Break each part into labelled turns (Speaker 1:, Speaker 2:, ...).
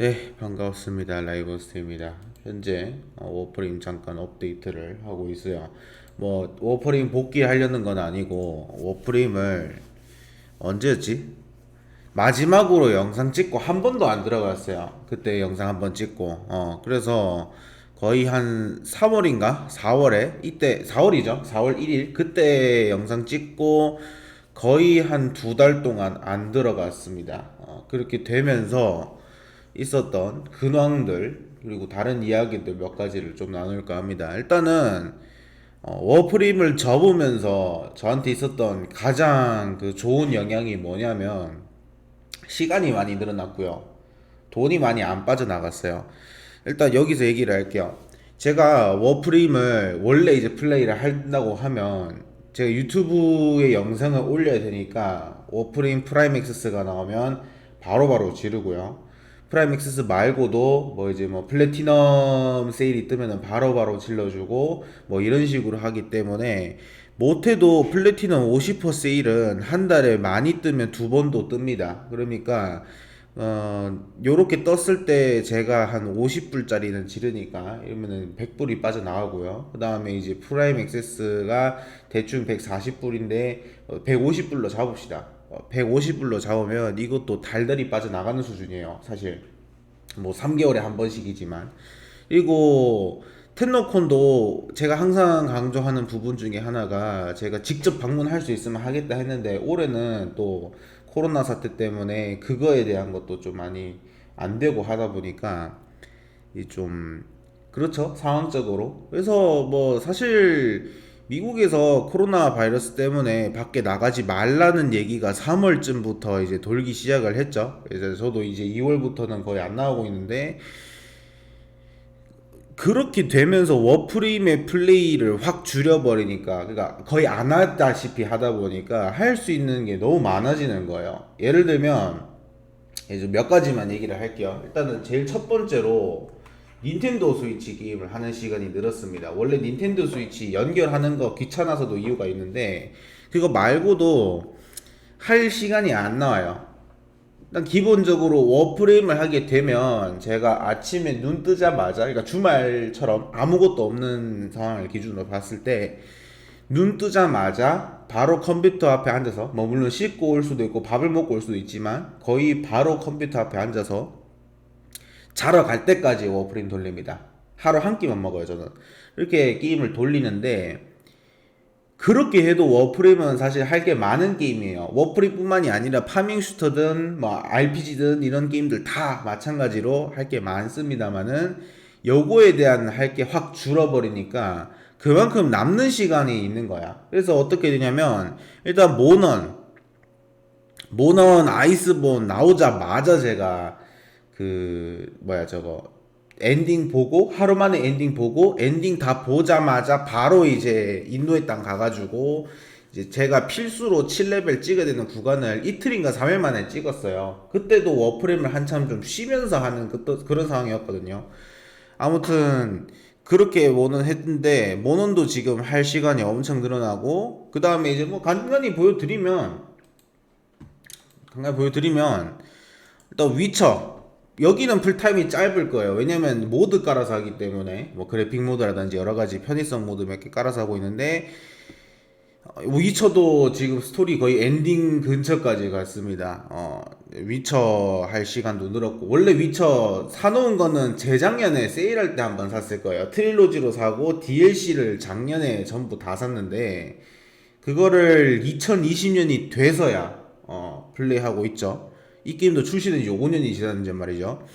Speaker 1: 네, 반갑습니다. 라이브스트입니다. 현재 어, 워프레임 잠깐 업데이트를 하고 있어요. 뭐 워프레임 복귀하려는 건 아니고 워프레임을 언제였지? 마지막으로 영상 찍고 한 번도 안 들어갔어요. 그때 영상 한 번 찍고 어 그래서 거의 한 3월인가 4월에 이때 4월이죠. 4월 1일 그때 영상 찍고 거의 한 두 달 동안 안 들어갔습니다. 어, 그렇게 되면서 있었던 근황들 그리고 다른 이야기들 몇 가지를 좀 나눌까 합니다. 일단은 어, 워프림을 접으면서 저한테 있었던 가장 그 좋은 영향이 뭐냐면 시간이 많이 늘어났고요. 돈이 많이 안 빠져나갔어요. 일단 여기서 얘기를 할게요. 제가 워프림을 원래 이제 플레이를 한다고 하면 제가 유튜브에 영상을 올려야 되니까 워프림 프라임 액세스가 나오면 바로바로 지르고요. 프라임 액세스 말고도 뭐 이제 뭐 플래티넘 세일이 뜨면은 바로 바로 질러주고 뭐 이런 식으로 하기 때문에 못해도 플래티넘 50% 세일은 한 달에 많이 뜨면 두 번도 뜹니다. 그러니까 어 요렇게 떴을 때 제가 한 50불짜리는 지르니까 이러면은 100불이 빠져나가고요. 그 다음에 이제 프라임 액세스가 대충 140불인데 150불로 잡읍시다. 150불로 잡으면 이것도 달달이 빠져나가는 수준이에요. 사실 뭐 3개월에 한 번씩이지만 그리고 텐너콘도 제가 항상 강조하는 부분 중에 하나가 제가 직접 방문할 수 있으면 하겠다 했는데 올해는 또 코로나 사태 때문에 그거에 대한 것도 좀 많이 안 되고 하다 보니까 이 좀 그렇죠 상황적으로 그래서 뭐 사실 미국에서 코로나 바이러스 때문에 밖에 나가지 말라는 얘기가 3월쯤부터 이제 돌기 시작을 했죠. 그래서 저도 이제 2월부터는 거의 안 나오고 있는데 그렇게 되면서 워프림의 플레이를 확 줄여버리니까 그러니까 거의 안 하다시피 하다 보니까 할 수 있는 게 너무 많아지는 거예요. 예를 들면 이제 몇 가지만 얘기를 할게요. 일단은 제일 첫 번째로 닌텐도 스위치 게임을 하는 시간이 늘었습니다. 원래 닌텐도 스위치 연결하는 거 귀찮아서도 이유가 있는데 그거 말고도 할 시간이 안 나와요. 일단 기본적으로 워프레임을 하게 되면 제가 아침에 눈 뜨자마자 그러니까 주말처럼 아무것도 없는 상황을 기준으로 봤을 때 눈 뜨자마자 바로 컴퓨터 앞에 앉아서 뭐 물론 씻고 올 수도 있고 밥을 먹고 올 수도 있지만 거의 바로 컴퓨터 앞에 앉아서 자러 갈 때까지 워프레임 돌립니다. 하루 한 끼만 먹어요, 저는. 이렇게 게임을 돌리는데, 그렇게 해도 워프레임은 사실 할 게 많은 게임이에요. 워프레임뿐만이 아니라 파밍 슈터든 뭐 RPG든 이런 게임들 다 마찬가지로 할 게 많습니다만은 요거에 대한 할 게 확 줄어버리니까 그만큼 남는 시간이 있는 거야. 그래서 어떻게 되냐면 일단 모넌 모넌 아이스본 나오자마자 제가 그 뭐야 저거 엔딩 보고 하루 만에 엔딩 보고 엔딩 다 보자마자 바로 이제 인도의 땅 가가지고 이제 제가 필수로 7레벨 찍어야 되는 구간을 이틀인가 3일 만에 찍었어요. 그때도 워프레임을 한참 좀 쉬면서 하는 그, 그런 상황이었거든요. 아무튼 그렇게 모논 했는데 모논도 지금 할 시간이 엄청 늘어나고 그 다음에 이제 뭐 간간히 보여드리면 간간히 보여드리면 일단 위쳐 여기는 풀타임이 짧을 거예요. 왜냐면 모드 깔아서 하기 때문에 뭐 그래픽 모드라든지 여러 가지 편의성 모드 몇 개 깔아서 하고 있는데 어, 위쳐도 지금 스토리 거의 엔딩 근처까지 갔습니다. 어, 위쳐 할 시간도 늘었고 원래 위쳐 사놓은 거는 재작년에 세일할 때 한번 샀을 거예요. 트릴로지로 사고 DLC를 작년에 전부 다 샀는데 그거를 2020년이 돼서야 어, 플레이하고 있죠. 이 게임도 출시된 지 5년이 지났는지 말이죠.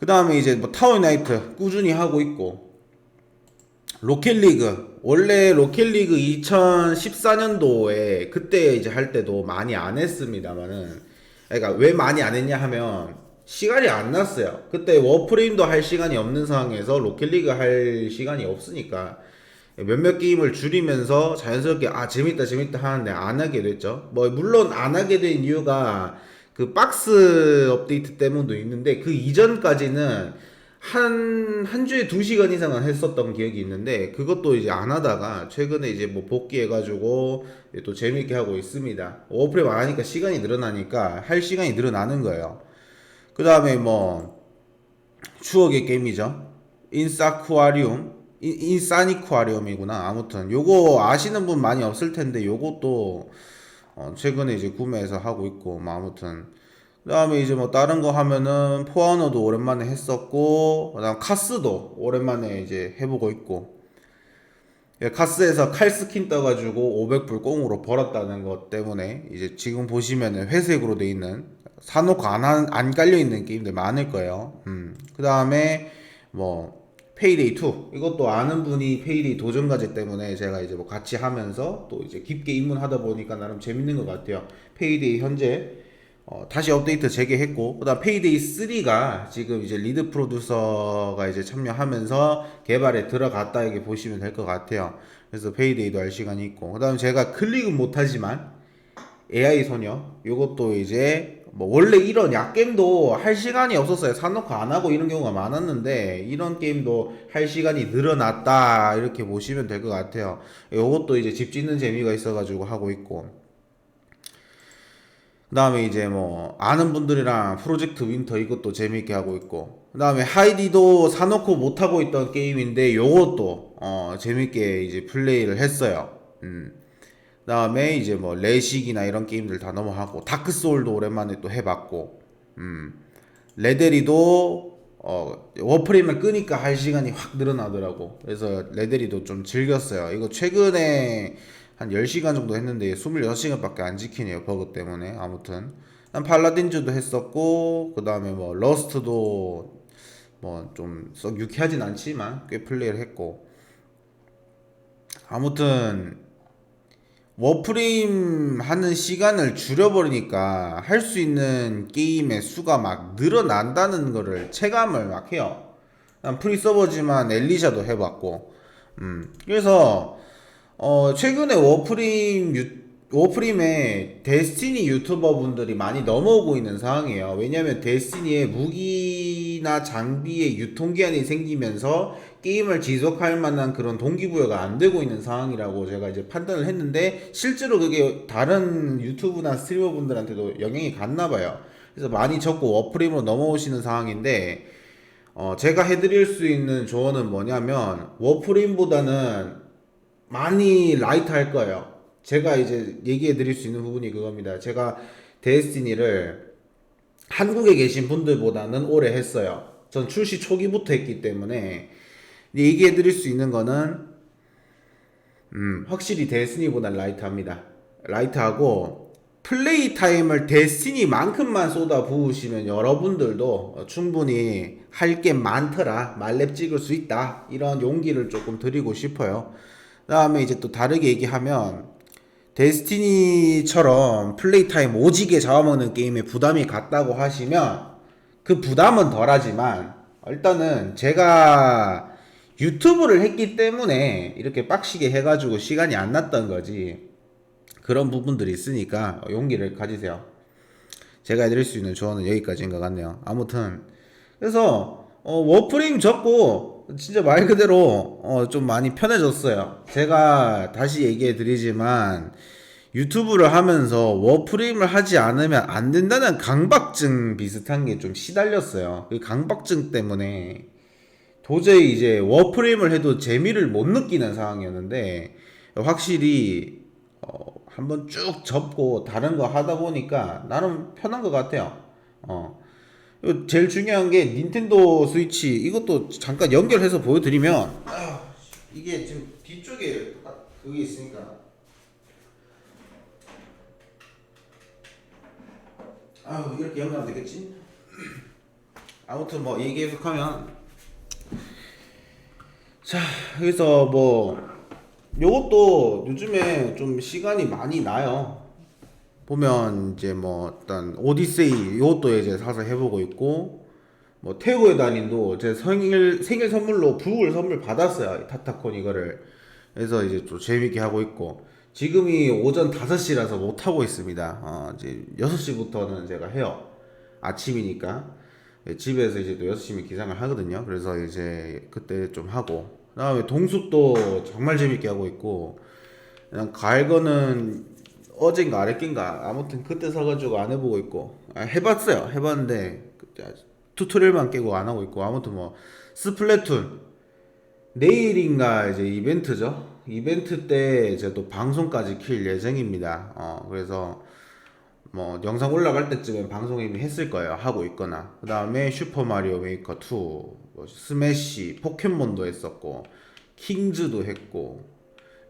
Speaker 1: 그 다음에 이제 뭐 타워 나이트 꾸준히 하고 있고 로켓리그 원래 로켓리그 2014년도에 그때 이제 할 때도 많이 안 했습니다만은 그러니까 왜 많이 안 했냐 하면 시간이 안 났어요. 그때 워프레임도 할 시간이 없는 상황에서 로켓리그 할 시간이 없으니까 몇몇 게임을 줄이면서 자연스럽게 아 재밌다 재밌다 하는데 안 하게 됐죠. 뭐 물론 안 하게 된 이유가 그 박스 업데이트 때문도 있는데 그 이전까지는 한, 한 주에 두 시간 이상은 했었던 기억이 있는데, 그것도 이제 안 하다가, 최근에 이제 뭐 복귀해가지고, 또 재밌게 하고 있습니다. 오프레임 안 하니까 시간이 늘어나니까, 할 시간이 늘어나는 거예요. 그 다음에 뭐, 추억의 게임이죠. 인사쿠아리움, 인- 인사니쿠아리움이구나. 아무튼 요거 아시는 분 많이 없을 텐데 요것도 어, 최근에 이제 구매해서 하고 있고 뭐 아무튼 그다음에 이제 뭐 다른 거 하면은 포아노도 오랜만에 했었고 그다음 카스도 오랜만에 이제 해보고 있고 예, 카스에서 칼 스킨 떠가지고 500불 꽁으로 벌었다는 것 때문에 이제 지금 보시면은 회색으로 돼 있는 사놓고 안, 한- 안 깔려 있는 게임들 많을 거예요. 음. 그 다음에 뭐 페이데이 2 이것도 아는 분이 페이데이 도전 과제 때문에 제가 이제 뭐 같이 하면서 또 이제 깊게 입문하다 보니까 나름 재밌는 것 같아요. 페이데이 현재 어, 다시 업데이트 재개했고 그다음 페이데이 3가 지금 이제 리드 프로듀서가 이제 참여하면서 개발에 들어갔다 이렇게 보시면 될 것 같아요. 그래서 페이데이도 할 시간이 있고 그다음 제가 클릭은 못하지만 AI 소녀 요것도 이제 뭐 원래 이런 약겜도 할 시간이 없었어요. 사놓고 안 하고 이런 경우가 많았는데 이런 게임도 할 시간이 늘어났다 이렇게 보시면 될 것 같아요. 요것도 이제 집 짓는 재미가 있어가지고 하고 있고 그 다음에 이제 뭐 아는 분들이랑 프로젝트 윈터 이것도 재미있게 하고 있고 그 다음에 하이디도 사놓고 못 하고 있던 게임인데 요것도 어 재밌게 이제 플레이를 했어요. 음. 그다음에 이제 뭐 레식이나 이런 게임들 다 넘어가고 다크 소울도 오랜만에 또 해봤고 음. 레데리도 어 워프레임을 끄니까 할 시간이 확 늘어나더라고. 그래서 레데리도 좀 즐겼어요. 이거 최근에 한 10시간 정도 했는데 26시간밖에 안 지키네요. 버그 때문에. 아무튼 난 팔라딘즈도 했었고 그 다음에 뭐 러스트도 뭐 좀 썩 유쾌하진 않지만 꽤 플레이를 했고 아무튼 워프레임 하는 시간을 줄여버리니까 할 수 있는 게임의 수가 막 늘어난다는 거를 체감을 막 해요. 난 프리 서버지만 엘리샤도 해봤고, 음 그래서 어 최근에 워프레임 유, 워프림에 데스티니 유튜버 분들이 많이 넘어오고 있는 상황이에요. 왜냐면 데스티니의 무기나 장비의 유통기한이 생기면서 게임을 지속할 만한 그런 동기부여가 안 되고 있는 상황이라고 제가 이제 판단을 했는데 실제로 그게 다른 유튜브나 스트리머 분들한테도 영향이 갔나 봐요. 그래서 많이 적고 워프림으로 넘어오시는 상황인데 어 제가 해드릴 수 있는 조언은 뭐냐면 워프림보다는 많이 라이트 할 거예요. 제가 이제 얘기해 드릴 수 있는 부분이 그겁니다. 제가 데스티니를 한국에 계신 분들보다는 오래 했어요. 전 출시 초기부터 했기 때문에 얘기해 드릴 수 있는 거는 음, 확실히 데스티니보다 라이트합니다. 라이트하고 플레이 타임을 데스티니만큼만 쏟아 부으시면 여러분들도 충분히 할 게 많더라 말렙 찍을 수 있다 이런 용기를 조금 드리고 싶어요. 그 다음에 이제 또 다르게 얘기하면 데스티니처럼 플레이 타임 오지게 잡아먹는 게임에 부담이 갔다고 하시면 그 부담은 덜하지만 일단은 제가 유튜브를 했기 때문에 이렇게 빡시게 해가지고 시간이 안 났던 거지 그런 부분들이 있으니까 용기를 가지세요. 제가 해드릴 수 있는 조언은 여기까지인 것 같네요. 아무튼 그래서 어, 워프레임 접고 진짜 말 그대로 어, 좀 많이 편해졌어요. 제가 다시 얘기해 드리지만 유튜브를 하면서 워프레임을 하지 않으면 안 된다는 강박증 비슷한 게 좀 시달렸어요. 그 강박증 때문에 도저히 이제 워프레임을 해도 재미를 못 느끼는 상황이었는데 확실히 어, 한번 쭉 접고 다른 거 하다 보니까 나름 편한 것 같아요. 어. 제일 중요한 게 닌텐도 스위치 이것도 잠깐 연결해서 보여드리면 아, 이게 지금 뒤쪽에 그게 있으니까 아 이렇게 연결하면 되겠지? 아무튼 뭐 얘기 계속하면 자 그래서 뭐 요것도 요즘에 좀 시간이 많이 나요. 보면 이제 뭐 일단 오디세이 요것도 이제 사서 해보고 있고 뭐 태고의 달인도 제 생일 생일 선물로 북을 선물 받았어요 타타콘 이거를. 그래서 이제 좀 재밌게 하고 있고 지금이 오전 5시라서 못 하고 있습니다. 어 이제 6시부터는 제가 해요. 아침이니까. 예, 집에서 이제 또 6시면 기상을 하거든요. 그래서 이제 그때 좀 하고. 그 다음에 동숲도 정말 재밌게 하고 있고. 그냥 갈 거는 어젠가 아랫긴가. 아무튼 그때 사가지고 안 해보고 있고. 아, 해봤어요. 해봤는데 그때 아직 튜토리얼만 깨고 안 하고 있고. 아무튼 뭐 스플래툰. 내일인가 이제 이벤트죠. 이벤트 때 이제 또 방송까지 킬 예정입니다. 어 그래서 뭐 영상 올라갈 때쯤엔 방송 이미 했을 거예요. 하고 있거나 그 다음에 슈퍼 마리오 메이커 2, 뭐 스매시, 포켓몬도 했었고 킹즈도 했고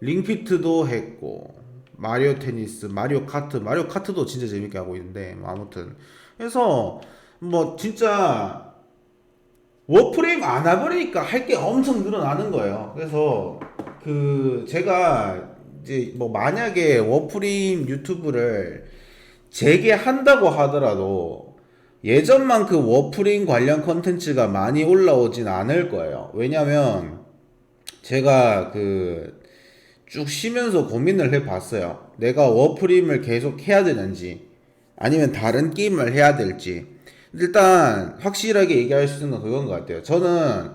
Speaker 1: 링피트도 했고 마리오 테니스, 마리오 카트, 마리오 카트도 진짜 재밌게 하고 있는데 뭐 아무튼 그래서 뭐 진짜 워프레임 안 와버리니까 할 게 엄청 늘어나는 거예요. 그래서 그 제가 이제 뭐 만약에 워프레임 유튜브를 재개한다고 하더라도 예전만큼 워프레임 관련 컨텐츠가 많이 올라오진 않을 거예요. 왜냐면 제가 그 쭉 쉬면서 고민을 해 봤어요. 내가 워프림을 계속 해야 되는지 아니면 다른 게임을 해야 될지 일단 확실하게 얘기할 수 있는 건 그건 것 같아요. 저는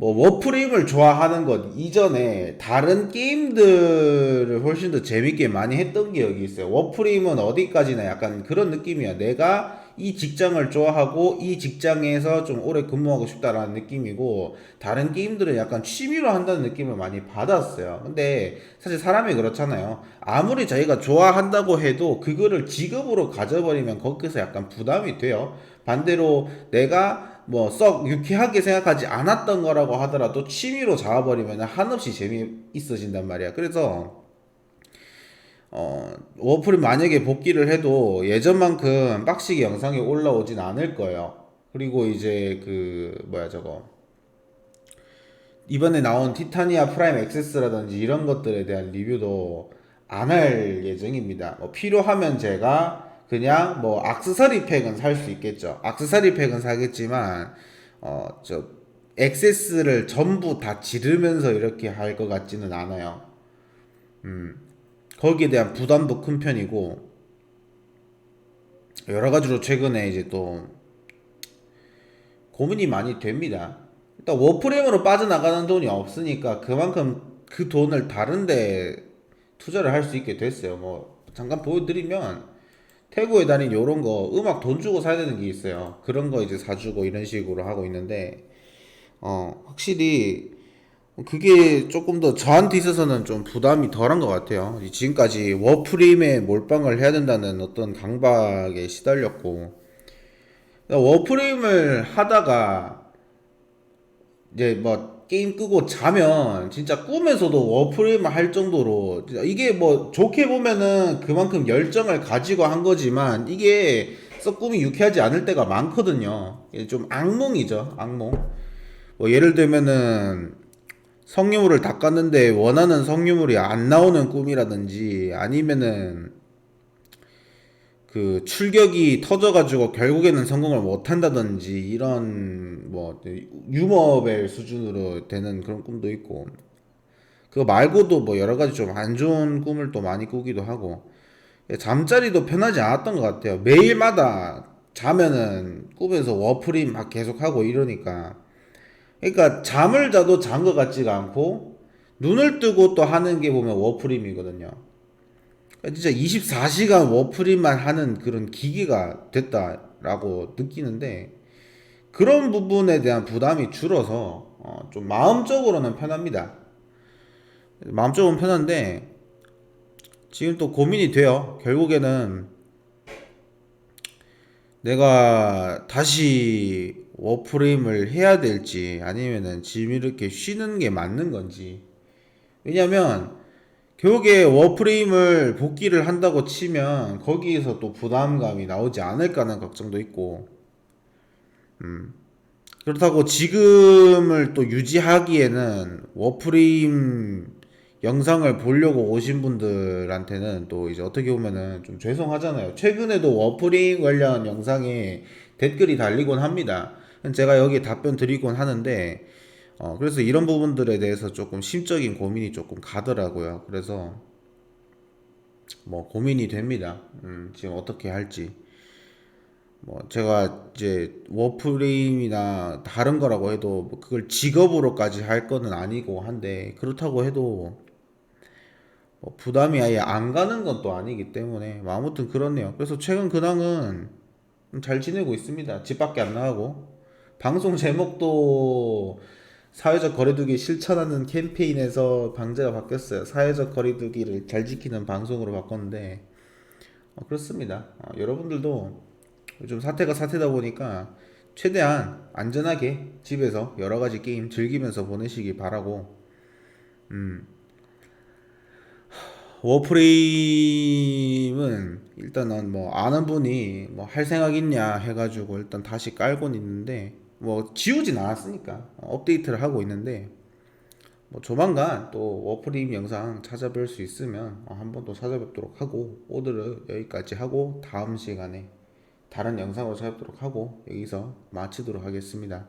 Speaker 1: 뭐 워프림을 좋아하는 것 이전에 다른 게임들을 훨씬 더 재밌게 많이 했던 기억이 있어요. 워프림은 어디까지나 약간 그런 느낌이야. 내가 이 직장을 좋아하고 이 직장에서 좀 오래 근무하고 싶다라는 느낌이고 다른 게임들은 약간 취미로 한다는 느낌을 많이 받았어요. 근데 사실 사람이 그렇잖아요. 아무리 자기가 좋아한다고 해도 그거를 직업으로 가져버리면 거기서 약간 부담이 돼요. 반대로 내가 뭐 썩 유쾌하게 생각하지 않았던 거라고 하더라도 취미로 잡아버리면 한없이 재미있어진단 말이야. 그래서 어, 워프를 만약에 복귀를 해도 예전만큼 빡시게 영상이 올라오진 않을 거예요. 그리고 이제 그 뭐야 저거 이번에 나온 티타니아 프라임 액세스라든지 이런 것들에 대한 리뷰도 안 할 예정입니다. 뭐 필요하면 제가 그냥 뭐 악세사리 팩은 살 수 있겠죠. 악세사리 팩은 사겠지만 어 저 액세스를 전부 다 지르면서 이렇게 할 것 같지는 않아요. 음. 거기에 대한 부담도 큰 편이고 여러 가지로 최근에 이제 또 고민이 많이 됩니다. 일단 워프레임으로 빠져나가는 돈이 없으니까 그만큼 그 돈을 다른데 투자를 할 수 있게 됐어요. 뭐 잠깐 보여드리면 태국에 다닌 요런 거 음악 돈 주고 사야 되는 게 있어요. 그런 거 이제 사주고 이런 식으로 하고 있는데 어 확실히 그게 조금 더 저한테 있어서는 좀 부담이 덜한 것 같아요. 지금까지 워프림에 몰빵을 해야 된다는 어떤 강박에 시달렸고 워프림을 하다가 이제 뭐 게임 끄고 자면 진짜 꿈에서도 워프림을 할 정도로 이게 뭐 좋게 보면은 그만큼 열정을 가지고 한 거지만 이게 썩 꿈이 유쾌하지 않을 때가 많거든요. 좀 악몽이죠, 악몽. 뭐 예를 들면은 성유물을 닦았는데 원하는 성유물이 안 나오는 꿈이라든지 아니면은 그 출격이 터져가지고 결국에는 성공을 못 한다든지 이런 뭐 유머벨 수준으로 되는 그런 꿈도 있고 그거 말고도 뭐 여러 가지 좀 안 좋은 꿈을 또 많이 꾸기도 하고 잠자리도 편하지 않았던 것 같아요 매일마다 자면은 꿈에서 워프림 막 계속 하고 이러니까 그러니까 잠을 자도 잔 것 같지가 않고 눈을 뜨고 또 하는 게 보면 워프림이거든요. 진짜 24시간 워프림만 하는 그런 기계가 됐다라고 느끼는데 그런 부분에 대한 부담이 줄어서 어, 좀 마음적으로는 편합니다. 마음적으로는 편한데 지금 또 고민이 돼요. 결국에는 내가 다시 워프레임을 해야 될지 아니면은 지금 이렇게 쉬는 게 맞는 건지 왜냐면 결국에 워프레임을 복귀를 한다고 치면 거기에서 또 부담감이 나오지 않을까 하는 걱정도 있고 음 그렇다고 지금을 또 유지하기에는 워프레임 영상을 보려고 오신 분들한테는 또 이제 어떻게 보면은 좀 죄송하잖아요. 최근에도 워프레임 관련 영상에 댓글이 달리곤 합니다. 제가 여기 답변 드리곤 하는데 어, 그래서 이런 부분들에 대해서 조금 심적인 고민이 조금 가더라고요. 그래서 뭐 고민이 됩니다. 음, 지금 어떻게 할지. 뭐 제가 이제 워프레임이나 다른 거라고 해도 뭐 그걸 직업으로까지 할 거는 아니고 한데 그렇다고 해도 뭐 부담이 아예 안 가는 건 또 아니기 때문에 뭐 아무튼 그렇네요. 그래서 최근 근황은 음, 잘 지내고 있습니다. 집 밖에 안 나가고 방송 제목도 사회적 거리두기 실천하는 캠페인에서 방제가 바뀌었어요. 사회적 거리두기를 잘 지키는 방송으로 바꿨는데 어, 그렇습니다. 어, 여러분들도 요즘 사태가 사태다 보니까 최대한 안전하게 집에서 여러 가지 게임 즐기면서 보내시기 바라고 음, 워프레임은 일단 난뭐 아는 분이 뭐 할 생각 있냐 해가지고 일단 다시 깔고는 있는데 뭐 지우진 않았으니까 어, 업데이트를 하고 있는데 뭐 조만간 또 워프레임 영상 찾아뵐 수 있으면 어, 한번 또 찾아뵙도록 하고 오늘은 여기까지 하고 다음 시간에 다른 영상으로 찾아뵙도록 하고 여기서 마치도록 하겠습니다.